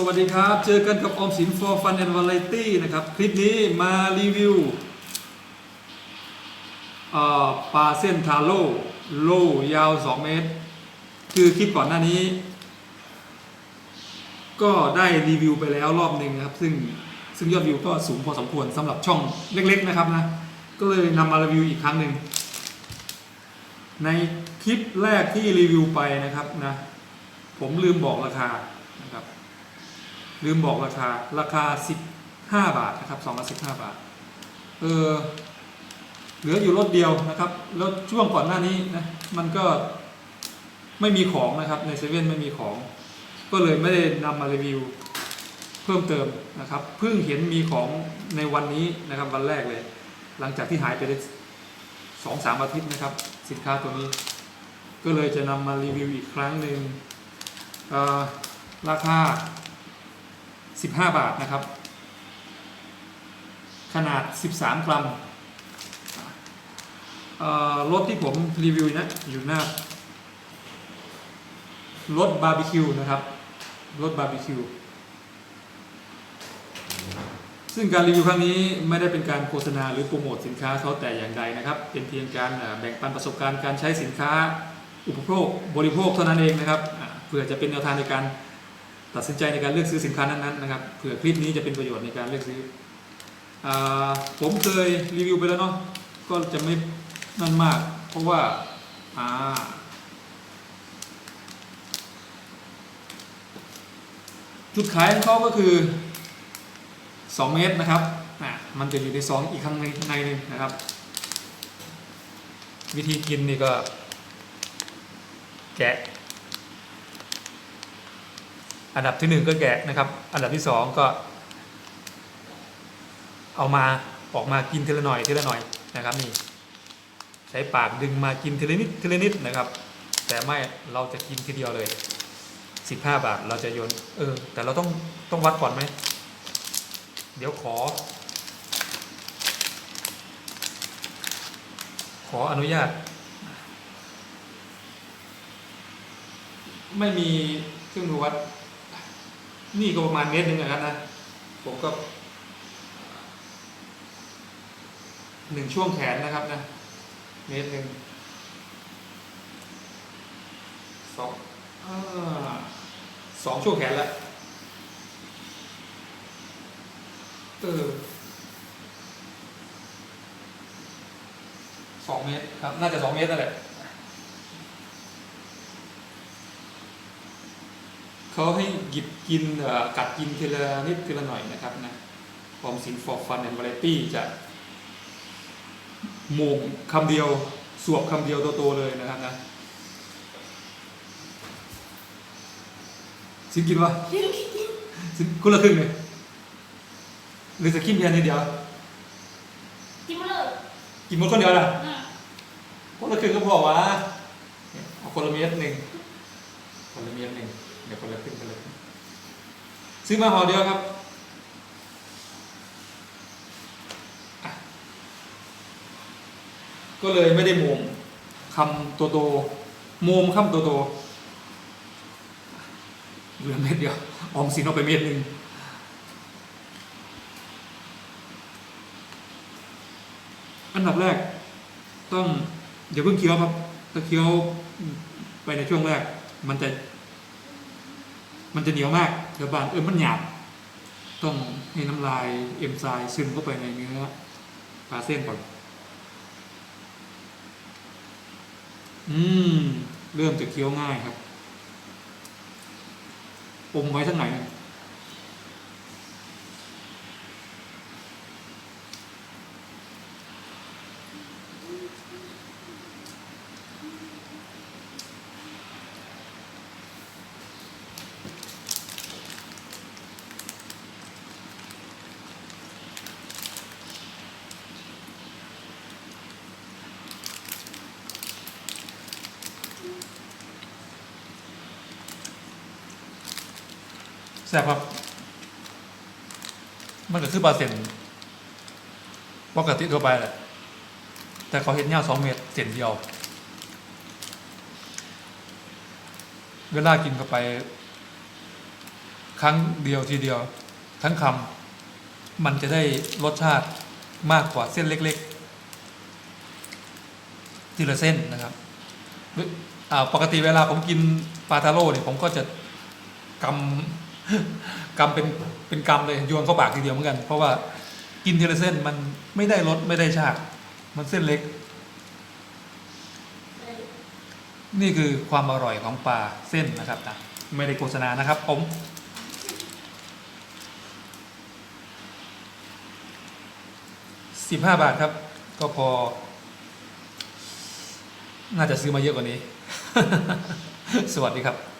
สวัสดีครับ เจอกันกับออมสิน for fun and variety นะครับ คลิปนี้มารีวิวปลาเส้นทาโร่โล่ยาว 2 เมตร คือคลิปก่อนหน้านี้ ก็ได้รีวิวไปแล้วรอบหนึ่งนะครับ ซึ่งซึ่งยอดวิวก็สูงพอสมควรสำหรับช่องเล็กๆนะครับนะ ก็เลยนำมารีวิวอีกครั้งหนึ่ง ในคลิปแรกที่รีวิวไปนะครับนะ ผมลืมบอกราคา ลืมบอกราคาราคา 15 บาทนะครับ2ละ15บาทเออเหลืออยู่รถเดียวนะครับ แล้วช่วงก่อนหน้านี้นะมันก็ไม่มีของนะครับในเซเว่นไม่มีของ ก็เลยไม่ได้นำมารีวิวเพิ่มเติมนะครับเพิ่งเห็นมีของในวันนี้นะครับวันแรกเลย หลังจากที่หายไปได้สองสามอาทิตย์นะครับ สินค้าตัวนี้ ก็เลยจะนำมารีวิวอีกครั้งหนึ่งราคา 15 บาทนะครับ ขนาด 13 กรัมรถที่ผมรีวิวนะอยู่หน้ารถบาร์บีคิวนะครับรถบาร์บีคิวซึ่งการรีวิวครั้งนี้ไม่ได้เป็นการโฆษณาหรือโปรโมทสินค้าเขาแต่อย่างใดนะครับ เป็นเพียงการแบ่งปันประสบการณ์การใช้สินค้าอุปโภคบริโภคเท่านั้นเองนะครับเพื่อจะเป็นแนวทางในการ ตัดสินใจในการเลือกซื้อสินค้านั้นๆนะครับเผื่อคลิปนี้จะเป็นประโยชน์ในการเลือกซื้ออผมเคยรีวิวไปแล้วเนาะก็จะไม่นั่นมาก เพราะว่าอ่าจุดขายของเขาก็คือ 2 เมตรนะครับอะมันจะอยู่ในซองอีกข้างในในนึงนะครับ วิธีกินนี่ก็ แกะ อันดับที่หนึ่งก็แกะนะครับ อันดับที่สองก็ เอามาออกมากินทีละหน่อยทีละหน่อยนะครับนี่ใช้ปากดึงมากินทีละนิดทีละนิดนะครับ แต่ไม่เราจะกินทีเดียวเลย 15 บาทเราจะโยนเออ แต่เราต้องต้องวัดก่อนไหมเดี๋ยวขอ ขออนุญาต ไม่มีเครื่องมือวัด นี่ก็ประมาณเมตรหนึ่งนะครับนะ ผมก็หนึ่งช่วงแขนนะครับนะ เมตรหนึ่งสองอสองช่วงแขนแล้วเออสองเมตรครับ น่าจะสองเมตรนั่นแหละ เขาให้หยิบกินเอ่อกัดกินทีละนิดทีละหน่อยนะครับนะออมสิน for fun and variety จะโมงคำเดียวสวบคำเดียวโตๆเลยนะครับนะสินกินวะสินคนละครึ่งเลยหรือจะกินเพียงนิดเดียวกินมาเลยกินหมดคนเดียวล่ะอืมคนละครึ่งก็พอวะเนี่ยเอาคนละเม็ดหนึ่งคนละเม็ดหนึ่ง เดี๋ยวคนละครึ่งคนละครึ่งซื้อมาห่อเดียวครับก็เลยไม่ได้โมมคำตัวโตโมมคำตัวโตเหลือเม็ดเดียวออมสินเอาไปเม็ดหนึ่งอันดับแรก ต้องอย่าเพิ่งเคี้ยวครับถ้าเคี้ยวไปในช่วงแรก มันจะ มันจะเหนียวมากเดี๋ยวบานเออมันหยาบต้องให้น้ำลายเอ็มไซม์ซึมเข้าไปในเนื้อปลาเส้นก่อน อืม เริ่มจะเคี้ยวง่ายครับ อมไว้ทั้งไหน แซ่บครับ มันก็คือปลาเส้นปกติทั่วไปแหละ แต่เขาเห็นยาวสองเมตรเส้นเดียว เวลากินเข้าไป ครั้งเดียวทีเดียว ทั้งคำมันจะได้รสชาติมากกว่าเส้นเล็ก ๆ ทีละเส้นนะครับปกติเวลาผมกินปลาทาโร่เนี่ยผมก็จะกำ กำเป็นเป็นกำเลยโยนเข้าปากทีเดียวเหมือนกัน เพราะว่ากินทีละเส้นมันไม่ได้รสไม่ได้ชาติมันเส้นเล็ก นี่คือความอร่อยของปลาเส้นนะครับนะไม่ได้โฆษณานะครับ ผมสิบห้าบาทครับ ก็พอ น่าจะซื้อมาเยอะกว่านี้ สวัสดีครับ